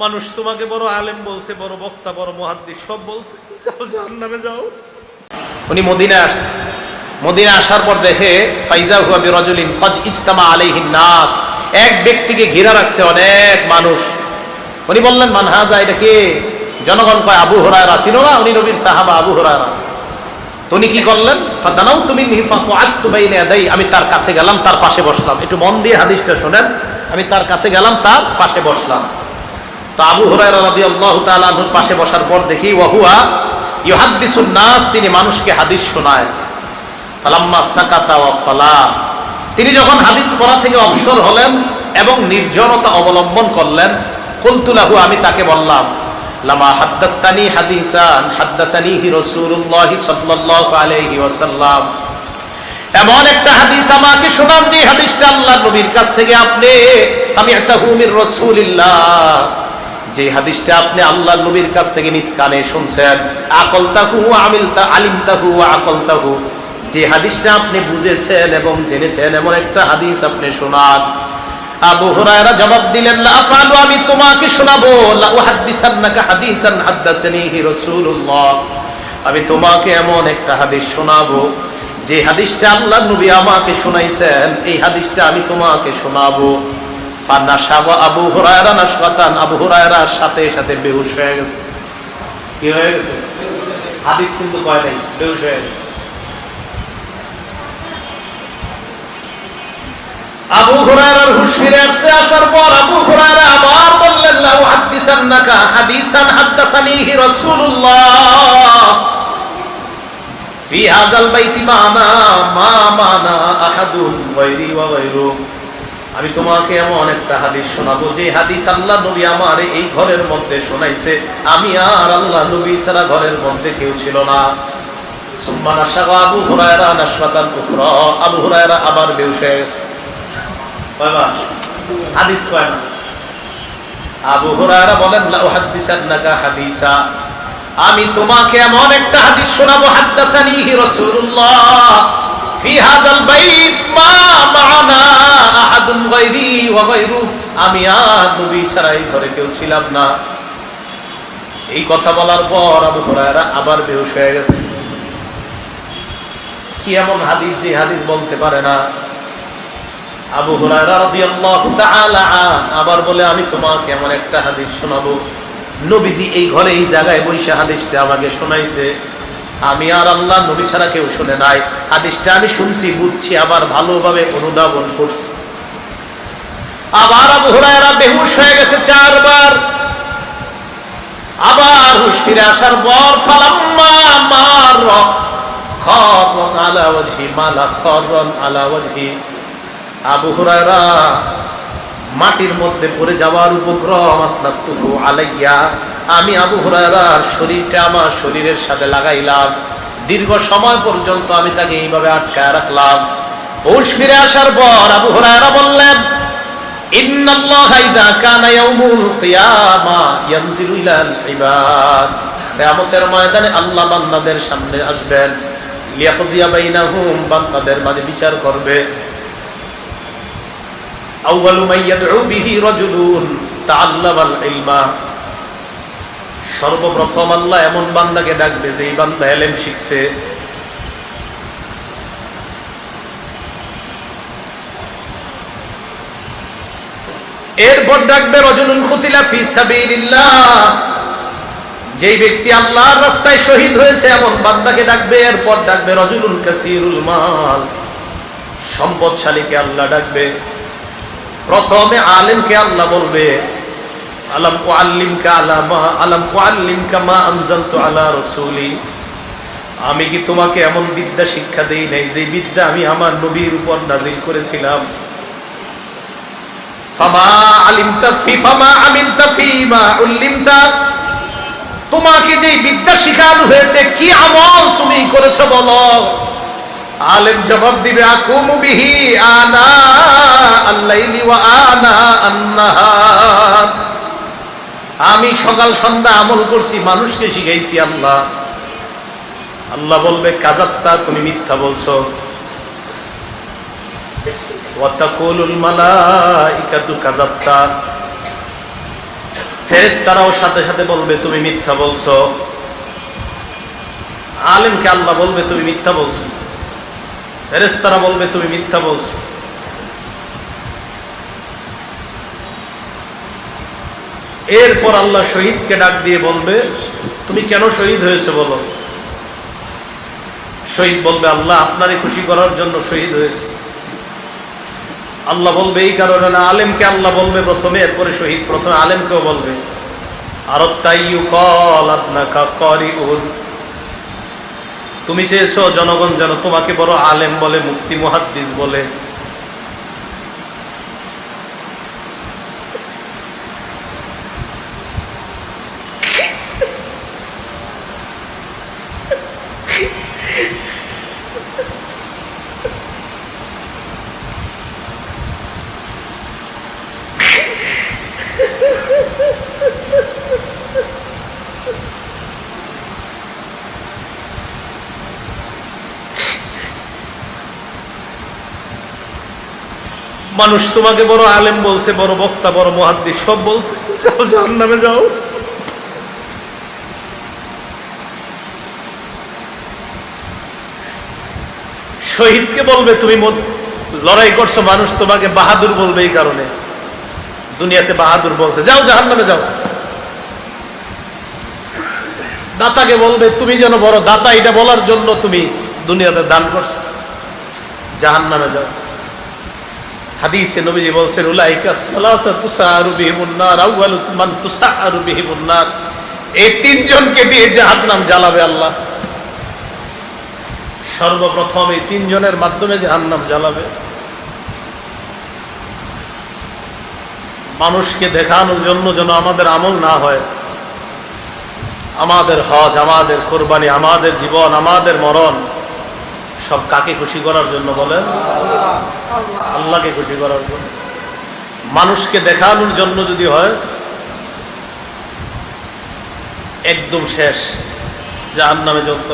মানুষ তোমাকে বড় আলেম বলছে, বড় বক্তা, বড় মহাদ্দিস, সব বলছে। যাও জাহান্নামে যাও। উনি মদিনা আসছে। মদিনা আসার পর দেখে ফাইজা হুয়া বিরজুলিন কজ ইজতামা আলাইহিন নাস। এক ব্যক্তিকে ঘিরা রাখছে অনেক মানুষ। উনি বললেন মানহাজা এটা কে? জনগণ কয়, আবু হুরায়রা। ছিল না? উনি নবীর সাহাবা, আবু হুরায়রা। উনি কি করলেন? ফাদানাউ তুমি ইয়াদাই। আমি তার কাছে গেলাম, তার পাশে বসলাম। একটু মন দিয়ে হাদিসটা শুনেন। আমি তার কাছে গেলাম, তার পাশে বসলাম। তো আবু পাশে বসার পর দেখি, ওয়াহুয়া ইউহাদ্দিসুন নাস, তিনি মানুষকে হাদিস শোনায়। ফালাম্মা সাকাতা তিনি যখন হাদিস পড়া থেকে অবসর হলেন এবং নির্জনতা অবলম্বন করলেন কুলতুলাহু আমি তাকে বললাম, লামা হাদ্দাস্তানি হাদিসান, হাদ্দাসানিহি রাসূলুল্লাহি সাল্লাল্লাহু আলাইহি ওয়াসাল্লাম। এমন একটা হাদিস আমাকে শোনান যে হাদিসটা আল্লাহ নবীর কাছ থেকে আপনি সামিআতাহু মির রাসূলিল্লাহ। যে হাদিসটা আপনি আল্লাহ নবীর কাছ থেকে নিজ কানে শুনছেন, আকলতাহু আমিলতা, আলিমতাহু আকলতাহু। যে হাদিসটা আপনি বুঝেছেন এবং জেনেছেন, এমন একটা হাদিস আপনি শোনান। আবু হুরায়রা জবাব দিলেন, লা আফআলু, আমি তোমাকে শোনাবো। লা উহাদ্দিসান্নাকা হাদিসান হাদ্দাসানিহি রাসূলুল্লাহ। আমি তোমাকে এমন একটা হাদিস শোনাবো, যে হাদিসটা আল্লাহ নবী আমাকে শোনাইছেন, এই হাদিসটা আমি তোমাকে শোনাবো। আবু হুরায়রা নাশওয়াতান। আবু হুরায়রার সাথে সাথে বেহুশ হয়ে গেছে। কি হয়ে গেছে? হাদিস কিন্তু কয় নাই, বেহুশ হয়ে গেছে। আবু হুরায়রার হুশ ফিরে আসছে, আসার পর আবু হুরায়রা আবার বললেন লা উহাদ্দিসান্নাকা হাদিসান হাদ্দাসানিহি রাসূলুল্লাহ। ফি হাযাল বাইতি মানা মা মানা আহাদুন গায়রি ওয়া গায়রু আমি তোমাকে এমন একটা হাদিস শোনাবো, যে হাদিস আল্লাহ নবী আমার এই ঘরের মধ্যে শোনাইছে। আমি আর আল্লাহ নবী ছাড়া ঘরের মধ্যে কেউ ছিল না। আবু হুরায়রা আবু হুরায়রা আবার হাদিস আবু হুরায়রা বলেন হাদিসা। আমি তোমাকে এমন একটা হাদিস শোনাবো রাসূলুল্লাহ ফি হাযাল বাইত মা মা'ানা আমি আর নবী ঘরে কেউ ছিলাম না। এই কথা বলার পর আবু হুরায়রা আবার হয়ে গেছে। কি এমন হাদিস যে হাদিস বলতে পারে না? আবু হুরায়রা আবার বলে, আমি তোমাকে এমন একটা হাদিস শোনাবো। নবীজি এই ঘরে এই জায়গায় বৈশা হাদিসটা আমাকে শোনাইছে। আমি আর আল্লাহ নবী ছাড়া কেউ শুনে নাই। হাদিসটা আমি শুনছি, বুঝছি, আবার ভালোভাবে অনুধাবন করছি। আবার আবু হুরায়রা বেহুশ হয়ে গেছে চারবার। আবার হুশ ফিরে আসার পর ফালাম্মা মার খরন আলা ওয়াজহি, মালা খরন আলা ওয়াজহি। আবু হুরায়রা মাটির মধ্যে পড়ে যাওয়ার উপক্রম আসনাতুহু আলাইয়া আমি আবু হুরায়রার শরীরটা আমার শরীরের সাথে লাগাইলাম। দীর্ঘ সময় পর্যন্ত আমি তাকে এইভাবে আটকায় রাখলাম। হুশ ফিরে আসার পর আবু হুরায়রা বললেন বিচার করবে। বিহি সর্বপ্রথম আল্লাহ এমন বান্দাকে ডাকবে যে এই বান্দা এলেম শিখছে। এরপর ডাকবে, রজুলুন খুতিলা ফি সাবিলিল্লাহ। যেই ব্যক্তি আল্লাহর রাস্তায় শহীদ হয়েছে এমন বান্দাকে ডাকবে, এরপর ডাকবে, রজুলুন কাসিরুল মাল। সম্পদশালীকে আল্লাহ ডাকবে, প্রথমে আলেমকে আল্লাহ বলবে, আলাম আল্লিমকা আলামা আলাম আল্লিমকা মা আনজালতু আলা রাসূলি। আমি কি তোমাকে এমন বিদ্যা শিক্ষা দেই নাই যে বিদ্যা আমি আমার নবীর উপর নাজিল করেছিলাম? ফামা আলিমতা ফি, ফামা আমিলতা ফিমা উল্লিমতা। তোমাকে যে বিদ্যা শিখানো হয়েছে, কি আমল তুমি করেছ বলো? আলেম জবাব দিবে, আকুমু বিহি আনা আল্লাইলি ওয়া আনা আন্নাহার আমি সকাল সন্ধ্যা আমল করছি, মানুষকে শিখাইছি আল্লাহ। আল্লাহ বলবে কাজাত্তা তুমি মিথ্যা বলছো। ওয়াতাকুলুল সাথে সাথে বলবে, তুমি মিথ্যা বলছো। আল্লাহ বলবে, তুমি মিথ্যা বলছো। বলবে, তুমি মিথ্যা বলছো। এরপর আল্লাহ শহীদকে ডাক দিয়ে বলবে, তুমি কেন শহীদ হয়েছে বলো? শহীদ বলবে, আল্লাহ আপনারই খুশি করার জন্য শহীদ হয়েছে। আল্লাহ বলবে, এই কারণে না, আলেমকে আল্লাহ বলবে প্রথমে, এরপরে শহীদ, প্রথমে আলেমকেও বলবে। আর তাই করিউন। তুমি চেয়েছ জনগণ যেন তোমাকে বড় আলেম বলে, মুফতি, মুহাদ্দিস বলে। মানুষ তোমাকে বড় আলেম বলছে, বড় বক্তা, বড় মহাদ্দিস, সব বলছে। যাও জাহান নামে যাও। শহীদকে বলবে, তুমি লড়াই করছ, মানুষ তোমাকে বাহাদুর বলবে এই কারণে। দুনিয়াতে বাহাদুর বলছে, যাও জাহান নামে যাও। দাতাকে বলবে, তুমি যেন বড় দাতা, এটা বলার জন্য তুমি দুনিয়াতে দান করছ। জাহান নামে যাও। হাদিসে নবীজি বলছেন, উলাইকা সালাসা তুসারু বিহিমুন নার, আউয়ালু মান তুসারু বিহিমুন নার। এই তিনজনকে দিয়ে জাহান্নাম জ্বালাবে আল্লাহ। সর্বপ্রথম এই তিনজনের মাধ্যমে জাহান্নাম জ্বালাবে। মানুষকে দেখানোর জন্য যেন আমাদের আমল না হয়। আমাদের হজ, আমাদের কোরবানি, আমাদের জীবন, আমাদের মরণ। সব কাকে খুশি করার জন্য বলেন? আল্লাহকে খুশি করার জন্য। মানুষকে দেখানোর জন্য যদি হয়, একদম শেষ। জাহান নামে যত